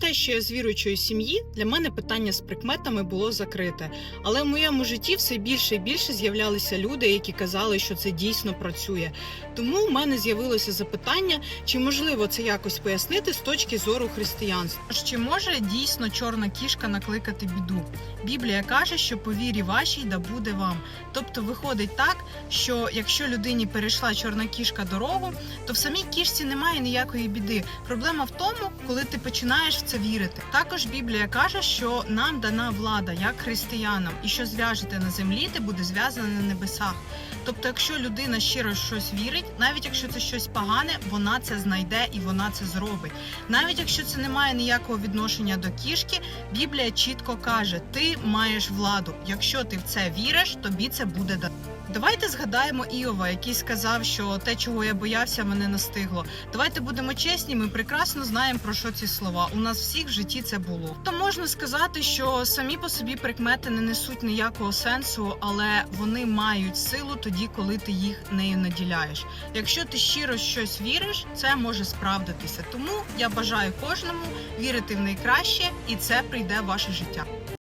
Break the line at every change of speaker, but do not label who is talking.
Те, що я з віруючої сім'ї, для мене питання з прикметами було закрите. Але в моєму житті все більше і більше з'являлися люди, які казали, що це дійсно працює. Тому в мене з'явилося запитання, чи можливо це якось пояснити з точки зору християнства. Чи може дійсно чорна кішка накликати біду? Біблія каже, що по вірі вашій да буде вам. Тобто виходить так, що якщо людині перейшла чорна кішка дорогу, то в самій кішці немає ніякої біди. Проблема в тому, коли ти починаєш в це вірити. Також Біблія каже, що нам дана влада як християнам, і що зв'яжете на землі, те буде зв'язане на небесах. Тобто, якщо людина щиро щось вірить, навіть якщо це щось погане, вона це знайде і вона це зробить. Навіть якщо це не має ніякого відношення до кішки, Біблія чітко каже: ти маєш владу. Якщо ти в це віриш, тобі це буде дано. Давайте згадаємо Іова, який сказав, що те, чого я боявся, мене настигло. Давайте будемо чесні. Ми прекрасно знаємо про що ці слова. Нас всіх в житті це було. То можна сказати, що самі по собі прикмети не несуть ніякого сенсу, але вони мають силу тоді, коли ти їх нею наділяєш. Якщо ти щиро щось віриш, це може справдитися. Тому я бажаю кожному вірити в найкраще, і це прийде в ваше життя.